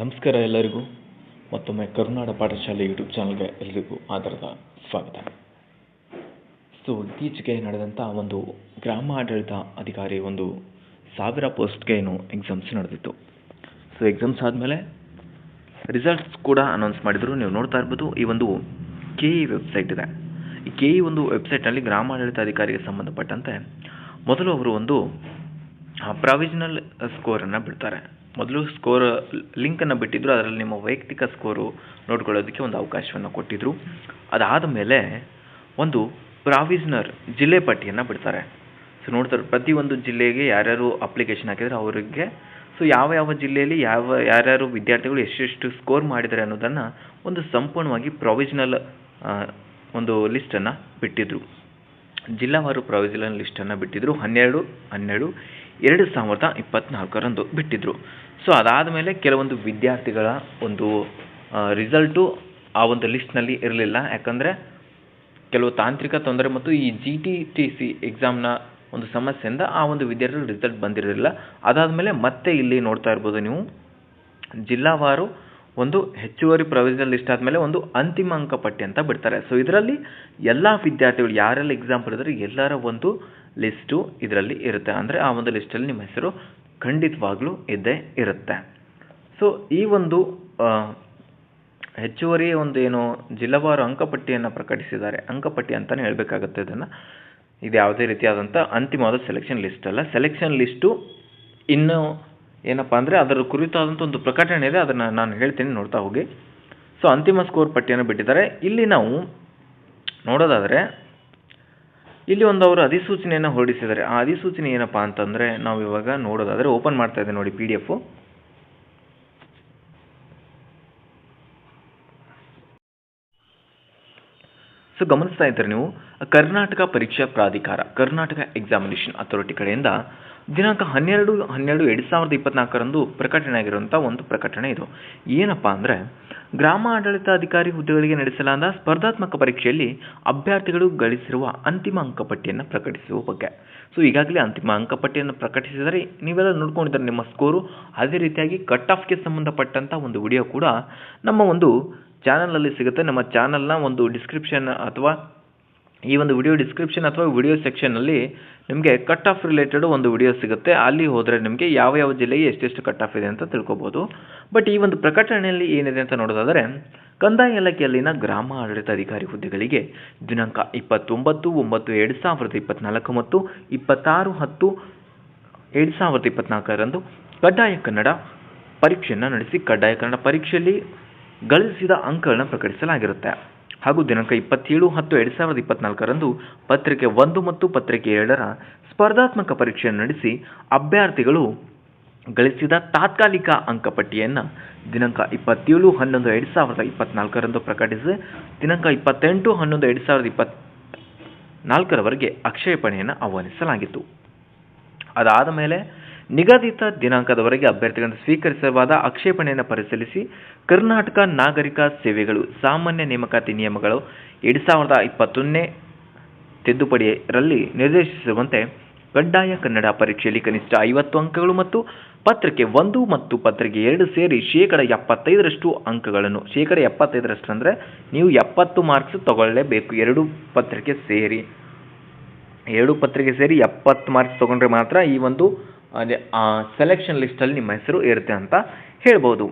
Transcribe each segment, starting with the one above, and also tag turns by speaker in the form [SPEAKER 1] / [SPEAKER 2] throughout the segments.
[SPEAKER 1] ನಮಸ್ಕಾರ ಎಲ್ಲರಿಗೂ. ಮತ್ತೊಮ್ಮೆ ಕರುನಾಡ ಪಾಠಶಾಲೆ ಯೂಟ್ಯೂಬ್ ಚಾನಲ್ಗೆ ಎಲ್ಲರಿಗೂ ಆಧಾರದ ಸ್ವಾಗತ. ಸೊ ಇತ್ತೀಚೆಗೆ ನಡೆದಂಥ ಒಂದು ಗ್ರಾಮ ಆಡಳಿತ ಅಧಿಕಾರಿ ಒಂದು ಸಾವಿರ ಪೋಸ್ಟ್ಗೆ ಏನು ಎಕ್ಸಾಮ್ಸ್ ನಡೆದಿತ್ತು. ಸೊ ಎಕ್ಸಾಮ್ಸ್ ಆದಮೇಲೆ ರಿಸಲ್ಟ್ಸ್ ಕೂಡ ಅನೌನ್ಸ್ ಮಾಡಿದರು. ನೀವು ನೋಡ್ತಾ ಇರ್ಬೋದು, ಈ ಒಂದು ಕೆ ಇ ವೆಬ್ಸೈಟ್ ಇದೆ. ಈ ಕೆ ಇ ಒಂದು ವೆಬ್ಸೈಟ್ನಲ್ಲಿ ಗ್ರಾಮಾಡಳಿತ ಅಧಿಕಾರಿಗೆ ಸಂಬಂಧಪಟ್ಟಂತೆ ಮೊದಲು ಅವರು ಒಂದು ಪ್ರಾವಿಷನಲ್ ಸ್ಕೋರನ್ನು ಬಿಡ್ತಾರೆ. ಮೊದಲು ಸ್ಕೋರ್ ಲಿಂಕನ್ನು ಬಿಟ್ಟಿದ್ದರು ಅದರಲ್ಲಿ ನಿಮ್ಮ ವೈಯಕ್ತಿಕ ಸ್ಕೋರು ನೋಡ್ಕೊಳ್ಳೋದಕ್ಕೆ ಒಂದು ಅವಕಾಶವನ್ನು ಕೊಟ್ಟಿದ್ದರು ಅದಾದ ಮೇಲೆ ಒಂದು ಪ್ರಾವಿಸ್ನರ್ ಜಿಲ್ಲೆ ಪಟ್ಟಿಯನ್ನು ಬಿಡ್ತಾರೆ. ಸೊ ನೋಡ್ತಾರೆ, ಪ್ರತಿಯೊಂದು ಜಿಲ್ಲೆಗೆ ಯಾರ್ಯಾರು ಅಪ್ಲಿಕೇಶನ್ ಹಾಕಿದರೆ ಅವರಿಗೆ ಸೊ ಯಾವ ಯಾವ ಜಿಲ್ಲೆಯಲ್ಲಿ ಯಾವ ಯಾರ್ಯಾರು ವಿದ್ಯಾರ್ಥಿಗಳು ಎಷ್ಟೆಷ್ಟು ಸ್ಕೋರ್ ಮಾಡಿದ್ದಾರೆ ಅನ್ನೋದನ್ನು ಒಂದು ಸಂಪೂರ್ಣವಾಗಿ ಪ್ರೊವಿಷನಲ್ ಒಂದು ಲಿಸ್ಟನ್ನು ಬಿಟ್ಟಿದ್ದರು ಜಿಲ್ಲಾವಾರು ಪ್ರಾವಿಷನಲ್ ಲಿಸ್ಟನ್ನು ಬಿಟ್ಟಿದ್ದರು ಹನ್ನೆರಡು ಹನ್ನೆರಡು. ಎರಡು ಸಾವಿರದ ಇಪ್ಪತ್ತ್ನಾಲ್ಕರಂದು ಬಿಟ್ಟಿದ್ದರು ಸೊ ಅದಾದ ಮೇಲೆ ಕೆಲವೊಂದು ವಿದ್ಯಾರ್ಥಿಗಳ ಒಂದು ರಿಸಲ್ಟು ಆ ಒಂದು ಲಿಸ್ಟ್ನಲ್ಲಿ ಇರಲಿಲ್ಲ. ಯಾಕಂದರೆ ಕೆಲವು ತಾಂತ್ರಿಕ ತೊಂದರೆ ಮತ್ತು ಈ ಜಿ ಟಿ ಟಿ ಸಿ ಎಕ್ಸಾಮ್ನ ಒಂದು ಸಮಸ್ಯೆಯಿಂದ ಆ ಒಂದು ವಿದ್ಯಾರ್ಥಿಗಳ ರಿಸಲ್ಟ್ ಬಂದಿರಲಿಲ್ಲ. ಅದಾದ ಮೇಲೆ ಮತ್ತೆ ಇಲ್ಲಿ ನೋಡ್ತಾ ಇರ್ಬೋದು ನೀವು, ಜಿಲ್ಲಾವಾರು ಒಂದು ಹೆಚ್ಚುವರಿ ಪ್ರೊವಿಷನಲ್ ಲಿಸ್ಟ್ ಆದಮೇಲೆ ಒಂದು ಅಂತಿಮ ಅಂಕಪಟ್ಟಿ ಅಂತ ಬಿಡ್ತಾರೆ. ಸೊ ಇದರಲ್ಲಿ ಎಲ್ಲ ವಿದ್ಯಾರ್ಥಿಗಳು ಯಾರೆಲ್ಲ ಎಕ್ಸಾಮ್ ಬರೆದ್ರೆ ಎಲ್ಲರ ಒಂದು ಲಿಸ್ಟು ಇದರಲ್ಲಿ ಇರುತ್ತೆ. ಅಂದರೆ ಆ ಒಂದು ಲಿಸ್ಟಲ್ಲಿ ನಿಮ್ಮ ಹೆಸರು ಖಂಡಿತವಾಗ್ಲೂ ಇದ್ದೇ ಇರುತ್ತೆ. ಸೊ ಈ ಒಂದು ಹೆಚ್ಚುವರಿ ಒಂದು ಏನು ಜಿಲ್ಲಾವಾರು ಅಂಕಪಟ್ಟಿಯನ್ನು ಪ್ರಕಟಿಸಿದ್ದಾರೆ. ಅಂಕಪಟ್ಟಿ ಅಂತಲೇ ಹೇಳಬೇಕಾಗುತ್ತೆ ಇದನ್ನು. ಇದು ಯಾವುದೇ ರೀತಿಯಾದಂಥ ಅಂತಿಮವಾದ ಸೆಲೆಕ್ಷನ್ ಲಿಸ್ಟ್ ಅಲ್ಲ. ಸೆಲೆಕ್ಷನ್ ಲಿಸ್ಟು ಇನ್ನು ಏನಪ್ಪ ಅಂದರೆ ಅದರ ಕುರಿತಾದಂಥ ಒಂದು ಪ್ರಕಟಣೆ ಇದೆ, ಅದನ್ನು ನಾನು ಹೇಳ್ತೀನಿ, ನೋಡ್ತಾ ಹೋಗಿ. ಸೊ ಅಂತಿಮ ಸ್ಕೋರ್ ಪಟ್ಟಿಯನ್ನು ಬಿಟ್ಟಿದ್ದಾರೆ. ಇಲ್ಲಿ ನಾವು ನೋಡೋದಾದರೆ, ಇಲ್ಲಿ ಒಂದು ಅವರು ಅಧಿಸೂಚನೆಯನ್ನು ಹೊರಡಿಸಿದ್ದಾರೆ. ಆ ಅಧಿಸೂಚನೆ ಏನಪ್ಪ ಅಂತಂದರೆ, ನಾವು ಇವಾಗ ನೋಡೋದಾದರೆ ಓಪನ್ ಮಾಡ್ತಾ ಇದ್ದೇವೆ ನೋಡಿ ಪಿ ಡಿ ಎಫು ಸೊ ಗಮನಿಸ್ತಾ ಇದ್ದಾರೆ ನೀವು? ಕರ್ನಾಟಕ ಪರೀಕ್ಷಾ ಪ್ರಾಧಿಕಾರ, ಕರ್ನಾಟಕ ಎಕ್ಸಾಮಿನೇಷನ್ ಅಥಾರಿಟಿ ಕಡೆಯಿಂದ ದಿನಾಂಕ ಹನ್ನೆರಡು ಹನ್ನೆರಡು ಎರಡು ಸಾವಿರದ ಇಪ್ಪತ್ನಾಲ್ಕರಂದು ಪ್ರಕಟಣೆ ಆಗಿರುವಂಥ ಒಂದು ಪ್ರಕಟಣೆ ಇದು. ಏನಪ್ಪ ಅಂದರೆ ಗ್ರಾಮ ಆಡಳಿತಾಧಿಕಾರಿ ಹುದ್ದೆಗಳಿಗೆ ನಡೆಸಲಾದ ಸ್ಪರ್ಧಾತ್ಮಕ ಪರೀಕ್ಷೆಯಲ್ಲಿ ಅಭ್ಯರ್ಥಿಗಳು ಗಳಿಸಿರುವ ಅಂತಿಮ ಅಂಕಪಟ್ಟಿಯನ್ನು ಪ್ರಕಟಿಸುವ ಬಗ್ಗೆ. ಸೊ ಈಗಾಗಲೇ ಅಂತಿಮ ಅಂಕಪಟ್ಟಿಯನ್ನು ಪ್ರಕಟಿಸಿದರೆ ನೀವೆಲ್ಲ ನೋಡ್ಕೊಂಡಿದ್ದಾರೆ ನಿಮ್ಮ ಸ್ಕೋರು ಅದೇ ರೀತಿಯಾಗಿ ಕಟ್ ಆಫ್ಗೆ ಸಂಬಂಧಪಟ್ಟಂಥ ಒಂದು ವಿಡಿಯೋ ಕೂಡ ನಮ್ಮ ಒಂದು ಚಾನಲಲ್ಲಿ ಸಿಗುತ್ತೆ. ನಮ್ಮ ಚಾನಲ್ನ ಒಂದು ಡಿಸ್ಕ್ರಿಪ್ಷನ್ ಅಥವಾ ಈ ಒಂದು ವಿಡಿಯೋ ಡಿಸ್ಕ್ರಿಪ್ಷನ್ ಅಥವಾ ವಿಡಿಯೋ ಸೆಕ್ಷನ್ನಲ್ಲಿ ನಿಮಗೆ ಕಟ್ ಆಫ್ ರಿಲೇಟೆಡ್ ಒಂದು ವಿಡಿಯೋ ಸಿಗುತ್ತೆ. ಅಲ್ಲಿ ಹೋದರೆ ನಿಮಗೆ ಯಾವ ಯಾವ ಜಿಲ್ಲೆಗೆ ಎಷ್ಟೆಷ್ಟು ಕಟ್ ಆಫ್ ಇದೆ ಅಂತ ತಿಳ್ಕೊಬೋದು. ಬಟ್ ಈ ಒಂದು ಪ್ರಕಟಣೆಯಲ್ಲಿ ಏನಿದೆ ಅಂತ ನೋಡೋದಾದರೆ, ಕಂದಾಯ ಇಲಾಖೆಯಲ್ಲಿನ ಗ್ರಾಮ ಆಡಳಿತ ಅಧಿಕಾರಿ ಹುದ್ದೆಗಳಿಗೆ ದಿನಾಂಕ ಇಪ್ಪತ್ತೊಂಬತ್ತು, ಒಂಬತ್ತು, ಎರಡು ಸಾವಿರದ ಇಪ್ಪತ್ತ್ನಾಲ್ಕು ಮತ್ತು ಇಪ್ಪತ್ತಾರು, ಹತ್ತು, ಎರಡು ಸಾವಿರದ ಇಪ್ಪತ್ತ್ನಾಲ್ಕರಂದು ಕಡ್ಡಾಯ ಕನ್ನಡ ಪರೀಕ್ಷೆಯನ್ನು ನಡೆಸಿ ಕಡ್ಡಾಯ ಕನ್ನಡ ಪರೀಕ್ಷೆಯಲ್ಲಿ ಗಳಿಸಿದ ಅಂಕಗಳನ್ನು ಪ್ರಕಟಿಸಲಾಗಿರುತ್ತೆ. ಹಾಗೂ ದಿನಾಂಕ ಇಪ್ಪತ್ತೇಳು ಹತ್ತು ಎರಡು ಸಾವಿರದ ಇಪ್ಪತ್ನಾಲ್ಕರಂದು ಪತ್ರಿಕೆ ಒಂದು ಮತ್ತು ಪತ್ರಿಕೆ ಎರಡರ ಸ್ಪರ್ಧಾತ್ಮಕ ಪರೀಕ್ಷೆಯನ್ನು ನಡೆಸಿ ಅಭ್ಯರ್ಥಿಗಳು ಗಳಿಸಿದ ತಾತ್ಕಾಲಿಕ ಅಂಕಪಟ್ಟಿಯನ್ನು ದಿನಾಂಕ ಇಪ್ಪತ್ತೇಳು ಹನ್ನೊಂದು ಎರಡು ಸಾವಿರದ ಇಪ್ಪತ್ನಾಲ್ಕರಂದು ಪ್ರಕಟಿಸಿ ದಿನಾಂಕ ಇಪ್ಪತ್ತೆಂಟು ಹನ್ನೊಂದು ಎರಡು ಸಾವಿರದ ಇಪ್ಪತ್ ನಾಲ್ಕರವರೆಗೆ ಆಕ್ಷೇಪಣೆಯನ್ನು ಆಹ್ವಾನಿಸಲಾಗಿತ್ತು. ಅದಾದ ಮೇಲೆ ನಿಗದಿತ ದಿನಾಂಕದವರೆಗೆ ಅಭ್ಯರ್ಥಿಗಳನ್ನು ಸ್ವೀಕರಿಸವಾದ ಆಕ್ಷೇಪಣೆಯನ್ನು ಪರಿಶೀಲಿಸಿ ಕರ್ನಾಟಕ ನಾಗರಿಕ ಸೇವೆಗಳು ಸಾಮಾನ್ಯ ನೇಮಕಾತಿ ನಿಯಮಗಳು ಎರಡು ಸಾವಿರದ ಇಪ್ಪತ್ತೊಂದನೇ ತಿದ್ದುಪಡಿಯಲ್ಲಿ ನಿರ್ದೇಶಿಸುವಂತೆ ಕಡ್ಡಾಯ ಕನ್ನಡ ಪರೀಕ್ಷೆಯಲ್ಲಿ ಕನಿಷ್ಠ ಐವತ್ತು ಅಂಕಗಳು ಮತ್ತು ಪತ್ರಿಕೆ ಒಂದು ಮತ್ತು ಪತ್ರಿಕೆ ಎರಡು ಸೇರಿ ಶೇಕಡ ಎಪ್ಪತ್ತೈದರಷ್ಟು ಅಂಕಗಳನ್ನು, ಶೇಕಡ ಎಪ್ಪತ್ತೈದರಷ್ಟು ಅಂದರೆ ನೀವು ಎಪ್ಪತ್ತು ಮಾರ್ಕ್ಸ್ ತಗೊಳ್ಳಲೇಬೇಕು ಎರಡು ಪತ್ರಿಕೆ ಸೇರಿ, ಎರಡು ಪತ್ರಿಕೆ ಸೇರಿ ಎಪ್ಪತ್ತು ಮಾರ್ಕ್ಸ್ ತೊಗೊಂಡ್ರೆ ಮಾತ್ರ ಈ ಒಂದು ಅದೇ ಸೆಲೆಕ್ಷನ್ ಲಿಸ್ಟಲ್ಲಿ ನಿಮ್ಮ ಹೆಸರು ಇರುತ್ತೆ ಅಂತ ಹೇಳ್ಬೋದು.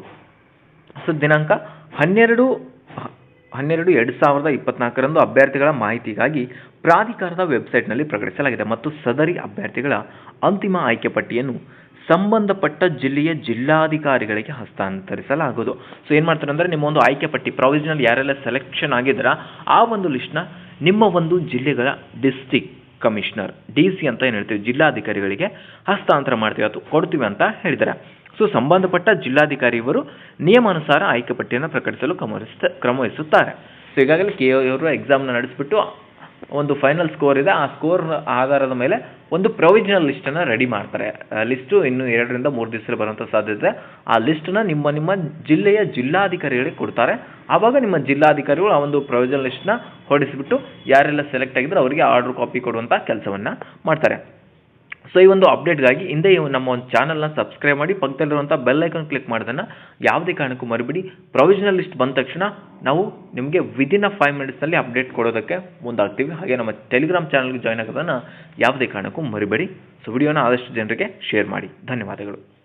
[SPEAKER 1] ಸೊ, ದಿನಾಂಕ ಹನ್ನೆರಡು ಹನ್ನೆರಡು ಎರಡು ಸಾವಿರದ ಇಪ್ಪತ್ನಾಲ್ಕರಂದು ಅಭ್ಯರ್ಥಿಗಳ ಮಾಹಿತಿಗಾಗಿ ಪ್ರಾಧಿಕಾರದ ವೆಬ್ಸೈಟ್ನಲ್ಲಿ ಪ್ರಕಟಿಸಲಾಗಿದೆ ಮತ್ತು ಸದರಿ ಅಭ್ಯರ್ಥಿಗಳ ಅಂತಿಮ ಆಯ್ಕೆ ಪಟ್ಟಿಯನ್ನು ಸಂಬಂಧಪಟ್ಟ ಜಿಲ್ಲೆಯ ಜಿಲ್ಲಾಧಿಕಾರಿಗಳಿಗೆ ಹಸ್ತಾಂತರಿಸಲಾಗುವುದು. ಸೊ, ಏನು ಮಾಡ್ತಾರೆ ಅಂದರೆ ನಿಮ್ಮ ಒಂದು ಆಯ್ಕೆ ಪಟ್ಟಿ ಪ್ರಾವಿಷನಲ್ ಯಾರೆಲ್ಲ ಸೆಲೆಕ್ಷನ್ ಆಗಿದ್ದೀರಾ, ಆ ಒಂದು ಲಿಸ್ಟ್ನ ನಿಮ್ಮ ಒಂದು ಜಿಲ್ಲೆಗಳ ಡಿಸ್ಟಿಕ್ ಕಮಿಷನರ್, ಡಿ ಸಿ ಅಂತ ಏನು ಹೇಳ್ತೀವಿ, ಜಿಲ್ಲಾಧಿಕಾರಿಗಳಿಗೆ ಹಸ್ತಾಂತರ ಮಾಡ್ತೀವಿ, ಅದು ಕೊಡ್ತೀವಿ ಅಂತ ಹೇಳಿದ್ದಾರೆ. ಸೊ, ಸಂಬಂಧಪಟ್ಟ ಜಿಲ್ಲಾಧಿಕಾರಿ ಇವರು ನಿಯಮಾನುಸಾರ ಆಯ್ಕೆ ಪಟ್ಟಿಯನ್ನು ಪ್ರಕಟಿಸಲು ಕ್ರಮವಹಿಸ ಕ್ರಮವಹಿಸುತ್ತಾರೆ. ಸೊ ಈಗಾಗಲೇ ಕೆ ಅವರು ಎಕ್ಸಾಮ್ನ ನಡೆಸಿಬಿಟ್ಟು ಒಂದು ಫೈನಲ್ ಸ್ಕೋರ್ ಇದೆ, ಆ ಸ್ಕೋರ್ ಆಧಾರದ ಮೇಲೆ ಒಂದು ಪ್ರೊವಿಷನಲ್ ಲಿಸ್ಟನ್ನು ರೆಡಿ ಮಾಡ್ತಾರೆ. ಲಿಸ್ಟು ಇನ್ನು ಎರಡರಿಂದ ಮೂರು ದಿವಸದಲ್ಲಿ ಬರುವಂಥ ಸಾಧ್ಯತೆ ಆ ಲಿಸ್ಟನ್ನ ನಿಮ್ಮ ನಿಮ್ಮ ಜಿಲ್ಲೆಯ ಜಿಲ್ಲಾಧಿಕಾರಿಗಳಿಗೆ ಕೊಡ್ತಾರೆ. ಆವಾಗ ನಿಮ್ಮ ಜಿಲ್ಲಾಧಿಕಾರಿಗಳು ಆ ಒಂದು ಪ್ರೊವಿಷನಲ್ ಲಿಸ್ಟ್ನ ಹೊಡಿಸಿಬಿಟ್ಟು ಯಾರೆಲ್ಲ ಸೆಲೆಕ್ಟ್ ಆಗಿದ್ರೆ ಅವರಿಗೆ ಆರ್ಡರ್ ಕಾಪಿ ಕೊಡುವಂಥ ಕೆಲಸವನ್ನು ಮಾಡ್ತಾರೆ. ಸೊ, ಈ ಒಂದು ಅಪ್ಡೇಟ್ಗಾಗಿ ಹಿಂದೆ ನಮ್ಮ ಒಂದು ಚಾನಲ್ನ ಸಬ್ಸ್ಕ್ರೈಬ್ ಮಾಡಿ ಪಕ್ಕದಲ್ಲಿರುವಂಥ ಬೆಲ್ ಐಕನ್ ಕ್ಲಿಕ್ ಮಾಡೋದನ್ನು ಯಾವುದೇ ಕಾರಣಕ್ಕೂ ಮರಿಬೇಡಿ. ಪ್ರೊವಿಷನಲ್ ಲಿಸ್ಟ್ ಬಂದ ತಕ್ಷಣ ನಾವು ನಿಮಗೆ ವಿದಿನ್ ಅ ಫೈವ್ ಮಿನಿಟ್ಸ್ನಲ್ಲಿ ಅಪ್ಡೇಟ್ ಕೊಡೋದಕ್ಕೆ ಮುಂದಾಗ್ತೀವಿ. ಹಾಗೆ ನಮ್ಮ ಟೆಲಿಗ್ರಾಮ್ ಚಾನಲ್ಗೆ ಜಾಯ್ನ್ ಆಗೋದನ್ನು ಯಾವುದೇ ಕಾರಣಕ್ಕೂ ಮರಿಬೇಡಿ. ಸೊ ವಿಡಿಯೋನ ಆದಷ್ಟು ಜನರಿಗೆ ಶೇರ್ ಮಾಡಿ. ಧನ್ಯವಾದಗಳು.